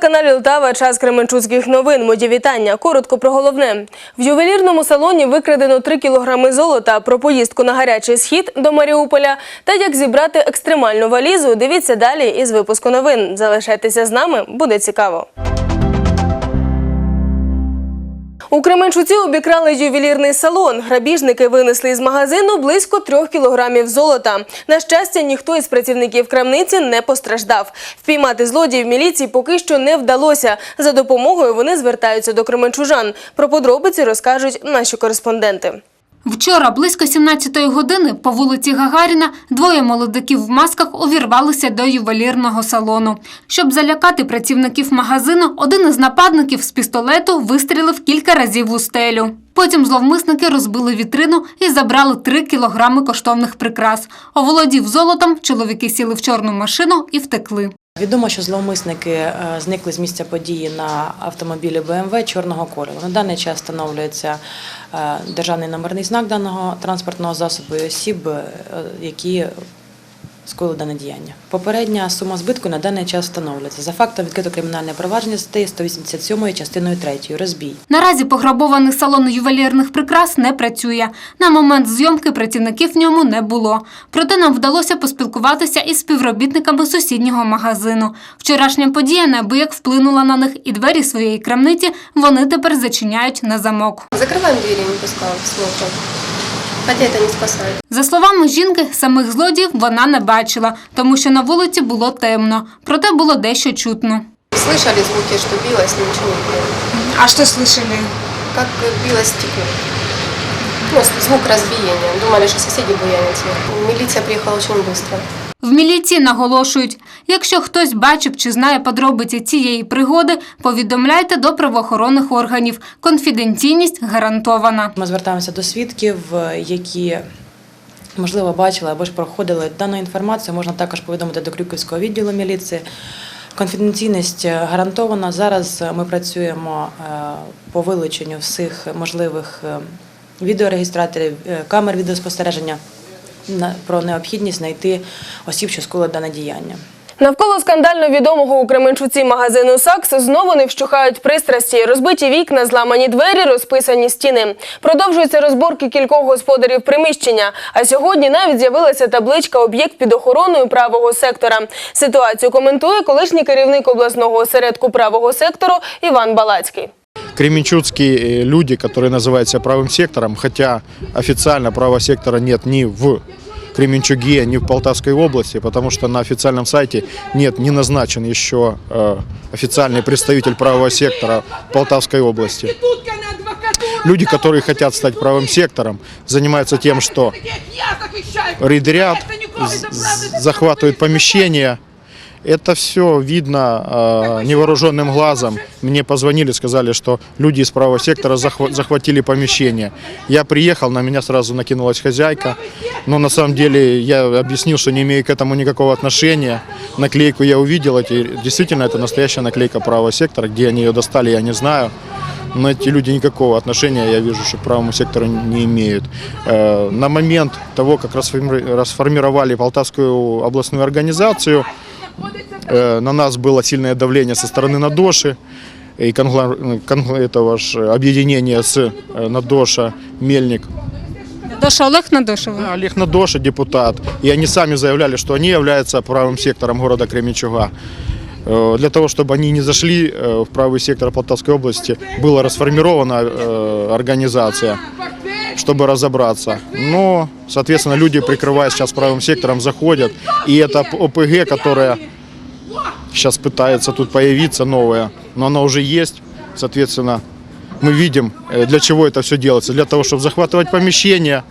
телеканалі Лтава час Кременчуцьких новин. Моді вітання. Коротко про головне. В ювелірному салоні викрадено 3 кілограми золота. Про поїздку на гарячий схід до Маріуполя та як зібрати екстремальну валізу. Дивіться далі із випуску новин. Залишайтеся з нами, буде цікаво. У Кременчуці обікрали ювелірний салон. Грабіжники винесли із магазину близько трьох кілограмів золота. На щастя, ніхто із працівників крамниці не постраждав. Впіймати злодіїв міліції поки що не вдалося. За допомогою вони звертаються до кременчужан. Про подробиці розкажуть наші кореспонденти. Вчора близько 17-ї години по вулиці Гагаріна двоє молодиків в масках увірвалися до ювелірного салону. Щоб залякати працівників магазину, один із нападників з пістолету вистрілив кілька разів у стелю. Потім зловмисники розбили вітрину і забрали 3 кілограми коштовних прикрас. Оволодів золотом, чоловіки сіли в чорну машину і втекли. Відомо, що зловмисники е, зникли з місця події на автомобілі БМВ чорного кольору. На даний час встановлюється е, державний номерний знак даного транспортного засобу і осіб, е, які скоїли дане діяння. Попередня сума збитку на даний час встановлюється. За фактом відкрито кримінальне провадження статті 187 частиною 3 розбій. Наразі пограбований салон ювелірних прикрас не працює. На момент зйомки працівників в ньому не було. Проте нам вдалося поспілкуватися із співробітниками сусіднього магазину. Вчорашня подія неабияк вплинула на них, і двері своєї крамниці вони тепер зачиняють на замок. Закрываем двери, не пускаем, смотрим. Хотя это не спасает. За словами жінки, самих злодіїв вона не бачила, тому що на вулиці було темно. Проте було дещо чутно. Слышали звуки, что билось, но ничего не было. А что слышали? Как билось стекло. Ну, с- звук разбиения. Думали, что соседи буянят сверху. Милиция приехала очень быстро. В міліції наголошують, якщо хтось бачив чи знає подробиці цієї пригоди, повідомляйте до правоохоронних органів. Конфіденційність гарантована. Ми звертаємося до свідків, які можливо бачили або ж проходили дану інформацію. Можна також повідомити до Крюківського відділу міліції. Конфіденційність гарантована. Зараз ми працюємо е, по вилученню всіх можливих е, відеорегістраторів, е, камер відеоспостереження про необхідність знайти осіб, що скоїли дане діяння. Навколо скандально відомого у Кременчуці магазину Сакс знову не вщухають пристрасті. Розбиті вікна, зламані двері, розписані стіни. Продовжуються розборки кількох господарів приміщення. А сьогодні навіть з'явилася табличка «Об'єкт під охороною правого сектора». Ситуацію коментує колишній керівник обласного осередку правого сектору Іван Балацький. кременчуцкие э, люди, которые называют себя правым сектором, хотя официально правого сектора нет ни в Кременчуге, ни в Полтавской области, потому что на официальном сайте нет не назначен еще э, официальный представитель правого сектора Полтавской области. Люди, которые хотят стать правым сектором, занимаются тем, что рейдерят, з- захватывают помещения. Это все видно э, невооруженным глазом. Мне позвонили, сказали, что люди из правого сектора захва- захватили помещение. Я приехал, на меня сразу накинулась хозяйка. Но на самом деле я объяснил, что не имею к этому никакого отношения. Наклейку я увидел. эти- действительно, это настоящая наклейка правого сектора. Где они ее достали, я не знаю. Но эти люди никакого отношения, я вижу, что к правому сектору не имеют. Э, На момент того, как расформи- расформировали Полтавскую областную организацию, на нас было сильное давление со стороны Надоши и конгла- конгла- этого ж объединения с э, Надоша, Мельник. Доша Олег Надошева. Да, Олег Надоша, депутат. И они сами заявляли, что они являются правым сектором города Кременчуга. Э, Для того, чтобы они не зашли э, в правый сектор Полтавской области, была расформирована э, организация, Чтобы разобраться. Но, соответственно, люди, прикрываясь сейчас правым сектором, заходят. И это ОПГ, которая сейчас пытается тут появиться новая, но она уже есть. Соответственно, мы видим, э, для чего это все делается. Для того, чтобы захватывать помещения.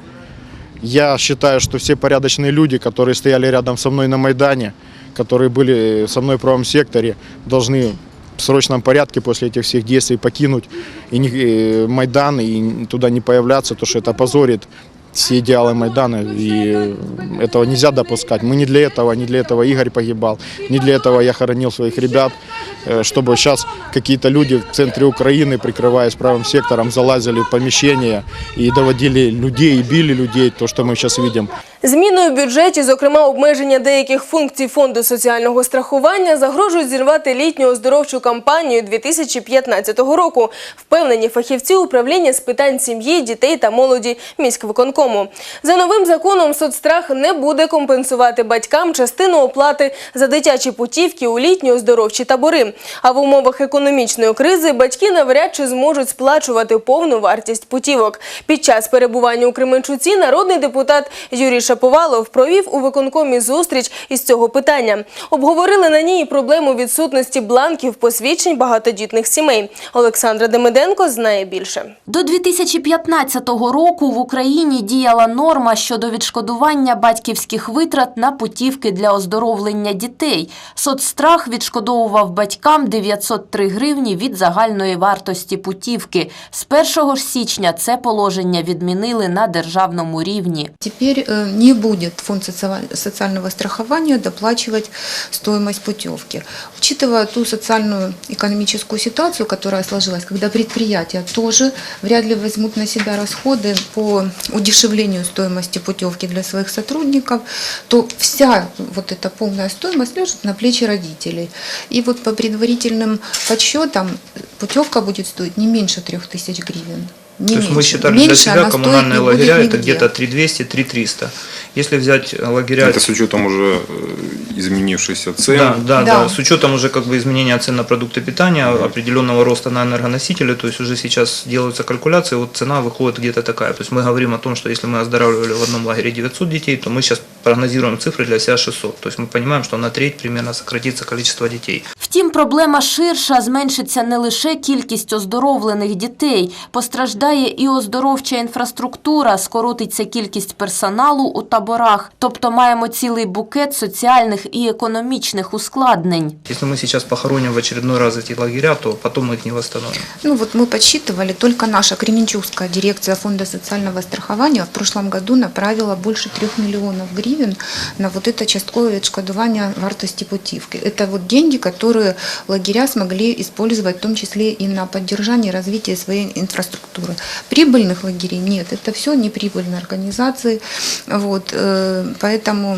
Я считаю, что все порядочные люди, которые стояли рядом со мной на Майдане, которые были со мной в правом секторе, должны в срочном порядке после этих всех действий покинуть и не, э, Майдан и туда не появляться, то что это позорит все идеалы Майдана, и этого нельзя допускать. Мы не для этого, не для этого Игорь погибал, не для этого я хоронил своих ребят, э, чтобы сейчас какие-то люди в центре Украины, прикрываясь правым сектором, залазили в помещения и доводили людей, и били людей, то, что мы сейчас видим. Зміною в бюджеті, зокрема обмеження деяких функцій фонду соціального страхування, загрожують зірвати літню оздоровчу кампанію 2015 року. Впевнені фахівці управління з питань сім'ї, дітей та молоді міськвиконкому. За новим законом соцстрах не буде компенсувати батькам частину оплати за дитячі путівки у літні оздоровчі табори. А в умовах економічної кризи батьки навряд чи зможуть сплачувати повну вартість путівок. Під час перебування у Кременчуці народний депутат Юрій Шаповалов провів у виконкомі зустріч із цього питання. Обговорили на ній проблему відсутності бланків посвідчень багатодітних сімей. Олександра Демиденко знає більше. До 2015 року в Україні діяла норма щодо відшкодування батьківських витрат на путівки для оздоровлення дітей. Соцстрах відшкодовував батькам 903 гривні від загальної вартості путівки. З 1 ж січня це положення відмінили на державному рівні. Теперь э, не будет фонд социал- социального страхования доплачивать стоимость путевки. Учитывая ту социальную экономическую ситуацию, которая сложилась, когда предприятия тоже вряд ли возьмут на себя расходы по удешевлению стоимости путевки для своих сотрудников, то вся вот эта полная стоимость лежит на плечи родителей. И вот по предварительным подсчетам путевка будет стоить не меньше 3000 гривен. Не То есть мы меньше. считали для Меньше себя она стоить коммунальные лагеря это где-то 3200-3300. Если взять лагеря... Это с учетом уже э, изменившихся цен. Да, да, Да. да, С учетом уже как бы изменения цен на продукты питания, определенного роста на энергоносители, то есть уже сейчас делаются калькуляции, вот цена выходит где-то такая. То есть мы говорим о том, что если мы оздоравливали в одном лагере 900 детей, то мы сейчас прогнозируем цифры для себя 600. То есть мы понимаем, что на треть примерно сократится количество детей. Втім, проблема ширша, зменшиться не лише кількість оздоровлених дітей, постраждає і оздоровча інфраструктура, скоротиться кількість персоналу у таборах. Тобто маємо цілий букет соціальних і економічних ускладнень. Если мы сейчас похороним в очередной раз эти лагеря, то потом мы их не восстановим. Ну вот мы подсчитывали, только наша Кременчугская дирекция Фонда социального страхования в прошлом году направила больше трех миллионов гривен на вот это частковое відшкодування вартости путевки. Это вот деньги, которые лагеря смогли использовать в том числе и на поддержание и развитие своей инфраструктуры. Прибыльных лагерей нет, это все неприбыльные организации. Вот, э, поэтому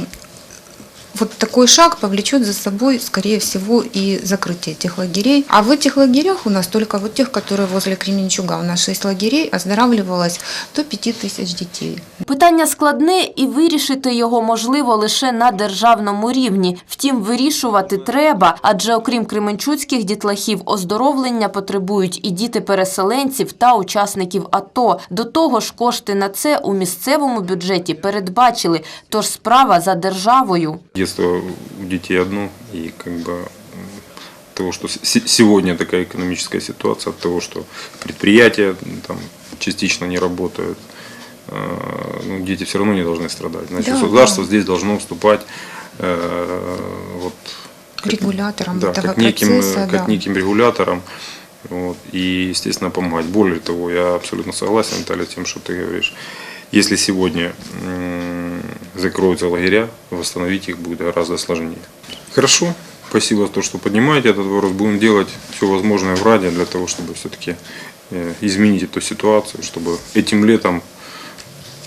вот такой шаг повлечет за собой, скорее всего, и закрытие этих лагерей. А в этих лагерях у нас только вот тех, которые возле Кременчуга, у нас 6 лагерей, оздоравливалось до 5 тысяч детей. Питання складне і вирішити його можливо лише на державному рівні. Втім, вирішувати треба, адже окрім кременчуцьких дітлахів, оздоровлення потребують і діти переселенців та учасників АТО. До того ж, кошти на це у місцевому бюджеті передбачили, тож справа за державою. Детство у детей одно, и как бы того, что се- сегодня такая экономическая ситуация, от того, что предприятия там частично не работают, э, ну, дети все равно не должны страдать. Значит, Да, государство да. здесь должно вступать э, вот, как- Регулятором да, этого как неким, процесса, э, как да. неким регулятором. Вот, и, естественно, помогать. Более того, я абсолютно согласен, Наталья, с тем, что ты говоришь. Если сегодня закроются лагеря, восстановить их будет гораздо сложнее. Хорошо, спасибо за то, что поднимаете этот вопрос. Будем делать все возможное в Раде для того, чтобы все-таки изменить эту ситуацию, чтобы этим летом,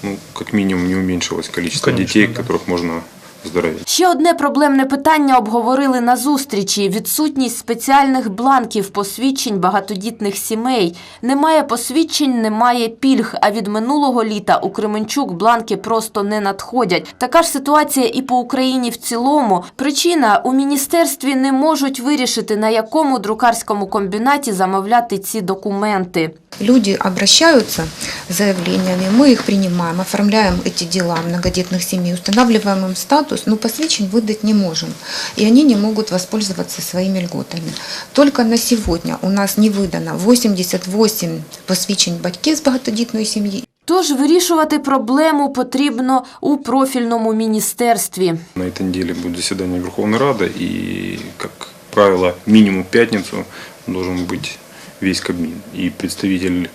ну, как минимум, не уменьшилось количество Конечно, детей, да. которых можно оздоровить. Ще одне проблемне питання обговорили на зустрічі – відсутність спеціальних бланків посвідчень багатодітних сімей. Немає посвідчень, немає пільг, а від минулого літа у Кременчук бланки просто не надходять. Така ж ситуація і по Україні в цілому. Причина – у міністерстві не можуть вирішити, на якому друкарському комбінаті замовляти ці документи. Люди обращаются с заявлениями, мы их принимаем, оформляем эти дела многодетных семей, устанавливаем им статус, но посвящен выдать не можем. И они не могут воспользоваться своими льготами. Только на сегодня у нас не выдано 88 посвящень батьків з багатодітної сім'ї Тож вирішувати проблему потрібно у профільному міністерстві. На этой неделе будет заседание Верховной Рады, и, как правило, минимум в пятницу должен быть весь Кабмин. И представитель э,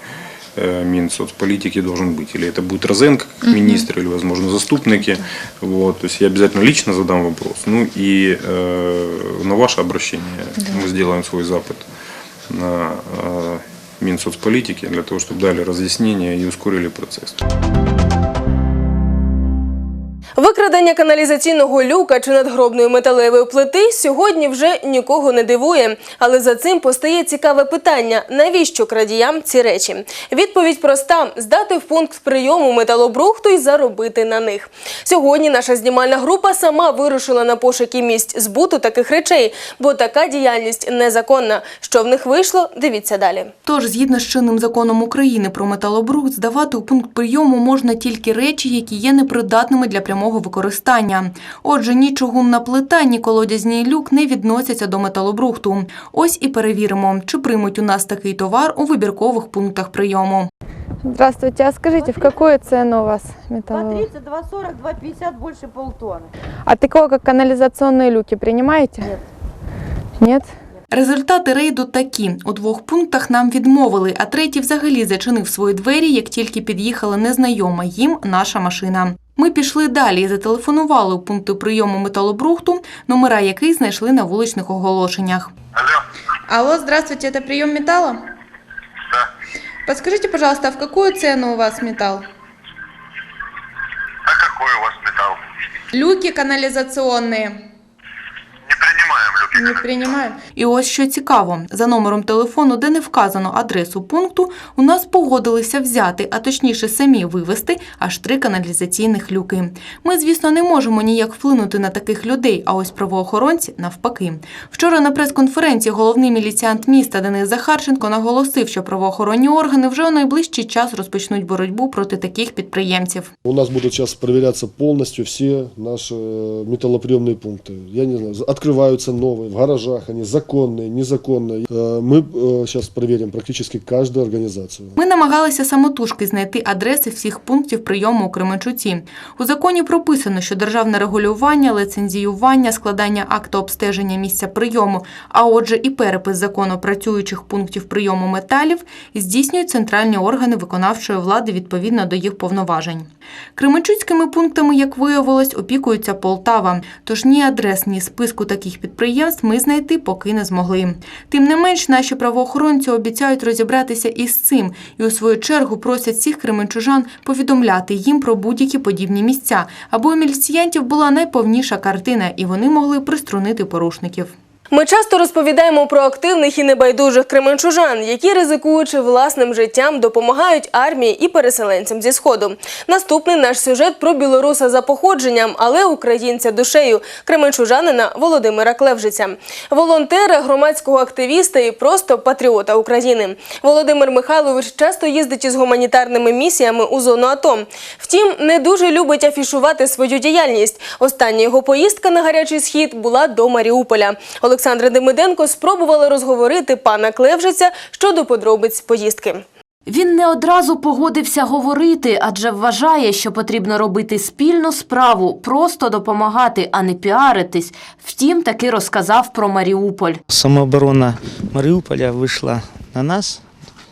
Минсоцполитики должен быть. Или это будет Розенко как министр, или, возможно, заступники. Вот. То есть я обязательно лично задам вопрос. Ну и э, на ваше обращение мы сделаем свой запад на э, Минсоцполитики для того, чтобы дали разъяснения и ускорили процесс. Викрадення каналізаційного люка чи надгробної металевої плити сьогодні вже нікого не дивує. Але за цим постає цікаве питання: навіщо крадіям ці речі? Відповідь проста: здати в пункт прийому металобрухту і заробити на них. Сьогодні наша знімальна група сама вирушила на пошуки місць збуту таких речей, бо така діяльність незаконна. Що в них вийшло, дивіться далі. Тож, згідно з чинним законом України про металобрухт, здавати у пункт прийому можна тільки речі, які є непридатними для прямого використання. Отже, ні чугунна плита, ні колодязний люк не відносяться до металобрухту. Ось і перевіримо, чи приймуть у нас такий товар у вибіркових пунктах прийому. Здравствуйте, а скажите, в какую цену у вас металлолом? 2,30, 2,40, 2,50, больше полтонны. А такого, как канализационные люки, принимаете? Нет. Нет? Результати рейду такі: у двох пунктах нам відмовили, а третій взагалі зачинив свої двері, як тільки під'їхала незнайома їм наша машина. Ми пішли далі і зателефонували у пункти прийому металобрухту, номера яких знайшли на вуличних оголошеннях. Алло, здравствуйте, это прием металла? Да. Подскажите, пожалуйста, а в какую цену у вас металл? А какой у вас металл? Люки канализационные. Не принимаем люки. Не принимаем. І ось що цікаво, за номером телефону, де не вказано адресу пункту, у нас погодилися взяти, а точніше самі вивезти аж три каналізаційних люки. Ми, звісно, не можемо ніяк вплинути на таких людей, а ось правоохоронці навпаки. Вчора на прес-конференції головний міліціант міста Денис Захарченко наголосив, що правоохоронні органи вже у найближчий час розпочнуть боротьбу проти таких підприємців. У нас будут сейчас проверяться полностью все наши э, металлоприемные пункты. Я не знаю, открываются новые, в гаражах они законные, незаконные. Э, Мы сейчас проверим практически каждую организацию. Ми намагалися самотужки знайти адреси всіх пунктів прийому у Кременчуці. У законі прописано, що державне регулювання, лицензіювання, складання акту обстеження місця прийому, а отже і перепис закону працюючих пунктів прийому металів здійснюють центральні органи виконавчої влади відповідно до їх повноважень. Кременчуцькими пунктами, як виявилось, опікується Полтава. Тож ні адрес, ні списку таких підприємств ми знайти поки не змогли. Тим не менш, наші правоохоронці обіцяють розібратися із цим і у свою чергу просять всіх кременчужан повідомляти їм про будь-які подібні місця, аби у міліціянтів була найповніша картина і вони могли приструнити порушників. Ми часто розповідаємо про активних і небайдужих кременчужан, які, ризикуючи власним життям, допомагають армії і переселенцям зі сходу. Наступний наш сюжет про білоруса за походженням, але українця душею кременчужанина Володимира Клевжиця, волонтера, громадського активіста і просто патріота України. Володимир Михайлович часто їздить із гуманітарними місіями у зону АТО. Втім, не дуже любить афішувати свою діяльність. Остання його поїздка на гарячий схід була до Маріуполя. Олександра Демиденко спробувала розговорити пана Клевжиця щодо подробиць поїздки. Він не одразу погодився говорити, адже вважає, що потрібно робити спільну справу, просто допомагати, а не піаритись. Втім, таки розказав про Маріуполь. Самооборона Мариуполя вышла на нас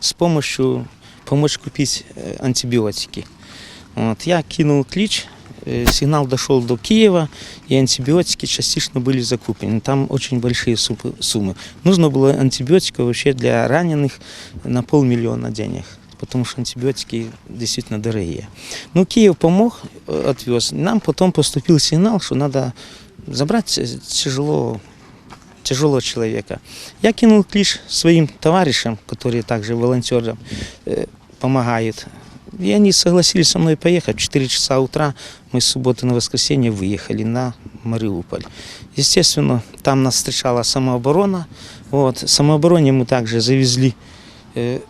с помощью помочь купить э, антибиотики. Вот, я кинул клич, э, сигнал дошел до Киева, и антибиотики частично были закуплены. Там очень большие суммы- суммы. Нужно было антибиотиков вообще для раненых на полмиллиона денег потому что антибиотики действительно дорогие. Ну, Киев помог, э, отвез. Нам потом поступил сигнал, что надо забрать э, тяжело тяжелого человека. Я кинул клич своим товарищам, которые также волонтерам э, помогают. И они согласились со мной поехать. В 4 часа утра мы с субботы на воскресенье выехали на Мариуполь. Естественно, там нас встречала самооборона. Вот. Самообороне мы также завезли э,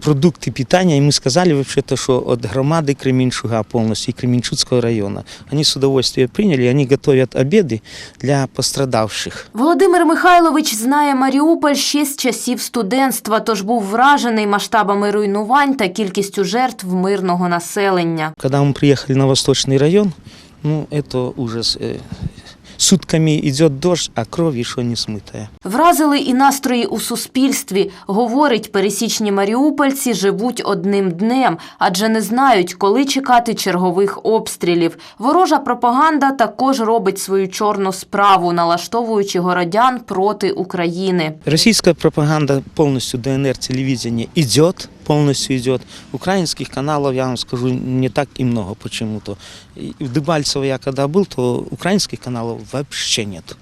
продукты питания, и мы сказали вообще-то, что от громады Кременчуга полностью и Кременчуцкого района. Они с удовольствием приняли, они готовят обеды для пострадавших. Володимир Михайлович знає Маріуполь ще з часів студентства, тож був вражений масштабами руйнувань та кількістю жертв мирного населення. Когда мы приехали на Восточный район, ну, это ужас. Сутками идет дождь, а кровь еще не смытая. Вразили і настрої у суспільстві. Говорить, пересічні маріупольці живуть одним днем, адже не знають, коли чекати чергових обстрілів. Ворожа пропаганда також робить свою чорну справу, налаштовуючи городян проти України. Российская пропаганда полностью ДНР телевидение идет, полностью идет. Украинских каналов, я вам скажу, не так и много почему-то. И в Дебальцево я когда был, то украинских каналов вообще нет.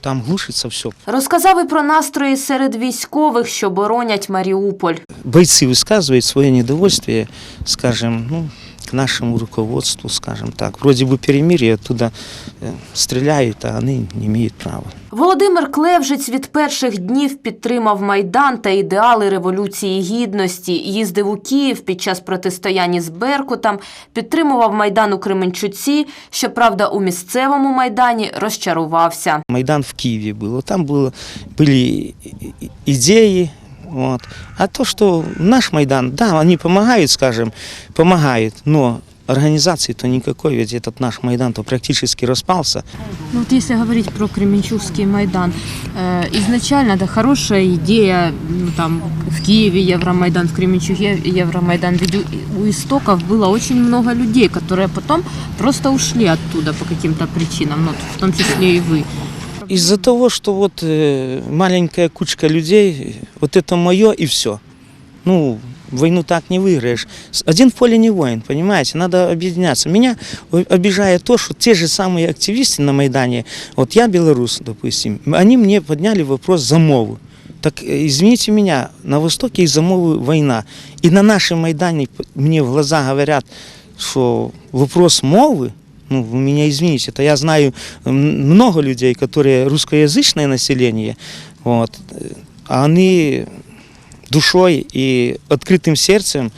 Там глушится все. Розказав і про настрої серед військових, що боронять Маріуполь. Бойцы высказывают свое недовольствие, скажем, ну, к нашему руководству, скажем так. Вроде бы перемирие, оттуда э, стреляют, а они не имеют права. Володимир Клевжець від перших днів підтримав Майдан та ідеали Революції Гідності. Їздив у Київ під час протистояння з Беркутом, підтримував Майдан у Кременчуці. Щоправда, у місцевому Майдані розчарувався. Майдан в Киеве был. Вот Там было, были и- и- идеи, Вот. А то, что наш Майдан, да, они помогают, скажем, помогают, но организации-то никакой, ведь этот наш Майдан-то практически распался. Ну, вот если говорить про Кременчугский Майдан, э, изначально это хорошая идея, ну, там в Киеве Евромайдан, в Кременчуге Евромайдан, ведь у, у истоков было очень много людей, которые потом просто ушли оттуда по каким-то причинам, ну, в том числе и вы. Из-за того, что вот э, маленькая кучка людей, вот это мое и все. Ну, войну так не выиграешь. С- Один в поле не воин, понимаете, надо объединяться. Меня о- обижает то, что те же самые активисты на Майдане, вот я белорус, допустим, они мне подняли вопрос за мову. Так э, извините меня, на Востоке из-за мовы война. И на нашем Майдане п- мне в глаза говорят, что вопрос мовы, ну, вы меня извините, это я знаю м, много людей, которые русскоязычное население, вот, э, а они душой и открытым сердцем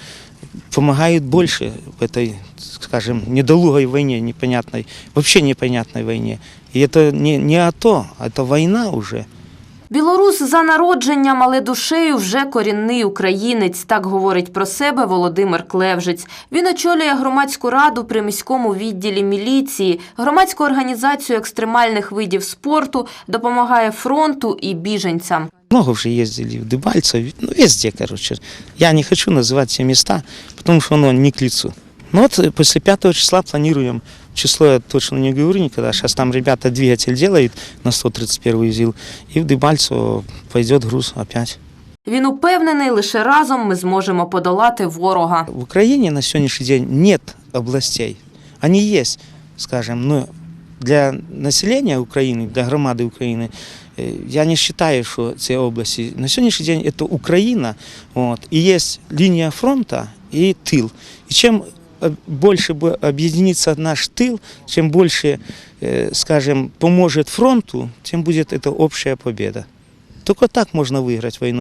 помогают больше в этой, скажем, недолугой войне, непонятной, вообще непонятной войне. И это не, не АТО, а это война уже. Білорус за народженням, але душею вже корінний українець. Так говорить про себе Володимир Клевжець. Він очолює громадську раду при міському відділі міліції, громадську організацію екстремальних видів спорту, допомагає фронту і біженцям. Много уже ездили в Дебальцево, ну, везде, короче. Я не хочу называть все места, потому что оно не к лицу. Ну вот э, после 5 числа планируем, число я точно не говорю никогда, сейчас там ребята двигатель делают на 131 ЗИЛ, и в Дебальцево пойдет груз опять. Він упевнений, лише разом ми зможемо подолати ворога. В Украине на сегодняшний день нет областей. Они есть, скажем, но для населения Украины, для громады Украины, э, я не считаю, что эти области. На сегодняшний день это Украина, вот, и есть линия фронта и тыл. И чем э, больше бы объединится наш тыл, чем больше, э, скажем, поможет фронту, тем будет это общая победа. Только так можно выиграть войну.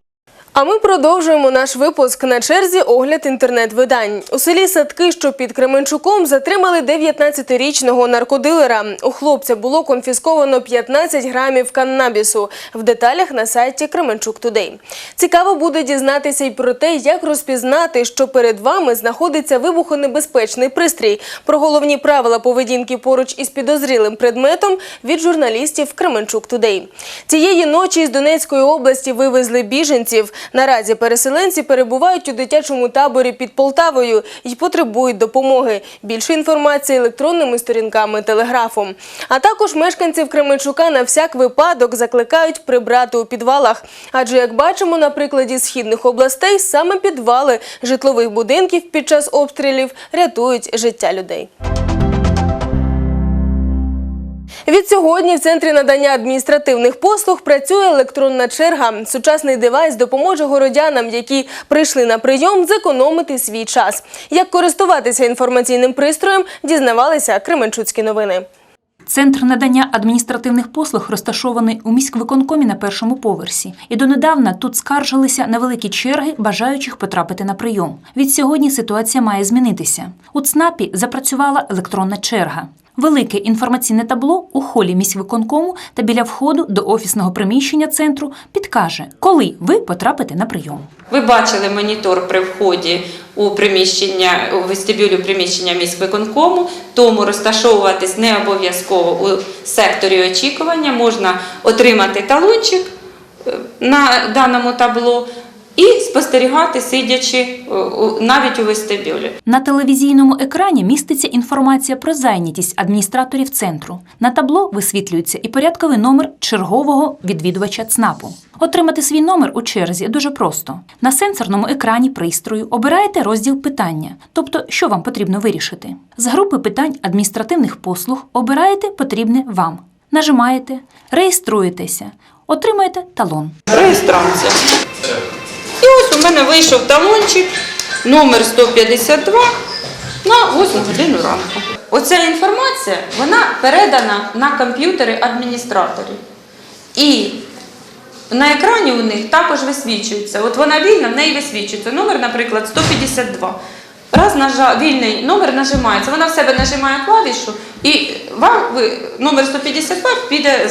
А ми продовжуємо наш випуск на черзі огляд інтернет-видань. У селі Садки, що під Кременчуком, затримали 19-річного наркодилера. У хлопця було конфісковано 15 грамів каннабісу. В деталях на сайті Кременчук Тудей. Цікаво буде дізнатися й про те, як розпізнати, що перед вами знаходиться вибухонебезпечний пристрій. Про головні правила поведінки поруч із підозрілим предметом від журналістів Кременчук Тудей. Цієї ночі із Донецької області вивезли біженців. Наразі переселенці перебувають у дитячому таборі під Полтавою і потребують допомоги. Більше інформації електронними сторінками телеграфом. А також мешканців Кременчука на всяк випадок закликають прибрати у підвалах. Адже, як бачимо на прикладі східних областей, саме підвали житлових будинків під час обстрілів рятують життя людей. Від сьогодні в центрі надання адміністративних послуг працює електронна черга. Сучасний девайс допоможе городянам, які прийшли на прийом, зекономити свій час. Як користуватися інформаційним пристроєм, дізнавалися Кременчуцькі новини. Центр надання адміністративних послуг розташований у міськвиконкомі на першому поверсі. І донедавна тут скаржилися на великі черги бажаючих потрапити на прийом. Від сьогодні ситуація має змінитися. У ЦНАПі запрацювала електронна черга. Велике інформаційне табло у холі міськвиконкому та біля входу до офісного приміщення центру підкаже, коли ви потрапите на прийом. Ви бачили монітор при вході у приміщення у вестибюлю приміщення міськвиконкому, тому розташовуватись не обов'язково у секторі очікування, можна отримати талончик е, на даному табло і спостерігати, сидячи е, навіть у вестибюлі. На телевізійному екрані міститься інформація про зайнятість адміністраторів центру. На табло висвітлюється і порядковий номер чергового відвідувача ЦНАПу. Отримати свій номер у черзі дуже просто. На сенсорному екрані пристрою обираєте розділ питання, тобто що вам потрібно вирішити. З групи питань адміністративних послуг обираєте потрібне вам. Нажимаєте, реєструєтеся, отримаєте талон. Реєстрація. І ось у мене вийшов талончик номер 152 на 8 годину ранку. Оця інформація вона передана на комп'ютери адміністраторів. І на екрані у них також висвічується. От вона вільна, в неї висвічується. Номер, наприклад, 152. Раз нажа... вільний номер нажимається, вона в себе нажимає клавішу, і вам номер 152 піде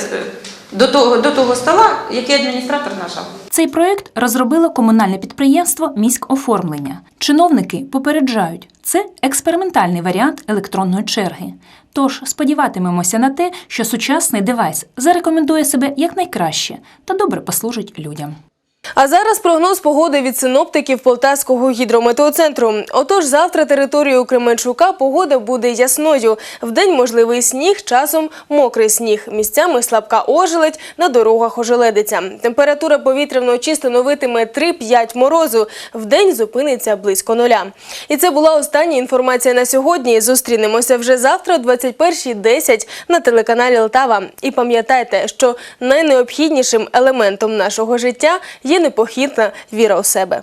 до того, до того стола, який адміністратор нажав. Цей проект розробило комунальне підприємство «Міськоформлення». Чиновники попереджають, це експериментальний варіант електронної черги. Тож сподіватимемося на те, що сучасний девайс зарекомендує себе якнайкраще та добре послужить людям. А зараз прогноз погоди від синоптиків Полтавського гідрометеоцентру. Отож, завтра територією Кременчука погода буде ясною. Вдень можливий сніг, часом мокрий сніг. Місцями слабка ожеледь, на дорогах ожеледиться. Температура повітря вночі становитиме 3-5 морозу. Вдень зупиниться близько нуля. І це була остання інформація на сьогодні. Зустрінемося вже завтра о 21.10 на телеканалі Лтава. І пам'ятайте, що найнеобхіднішим елементом нашого життя є непохитна віра у себе.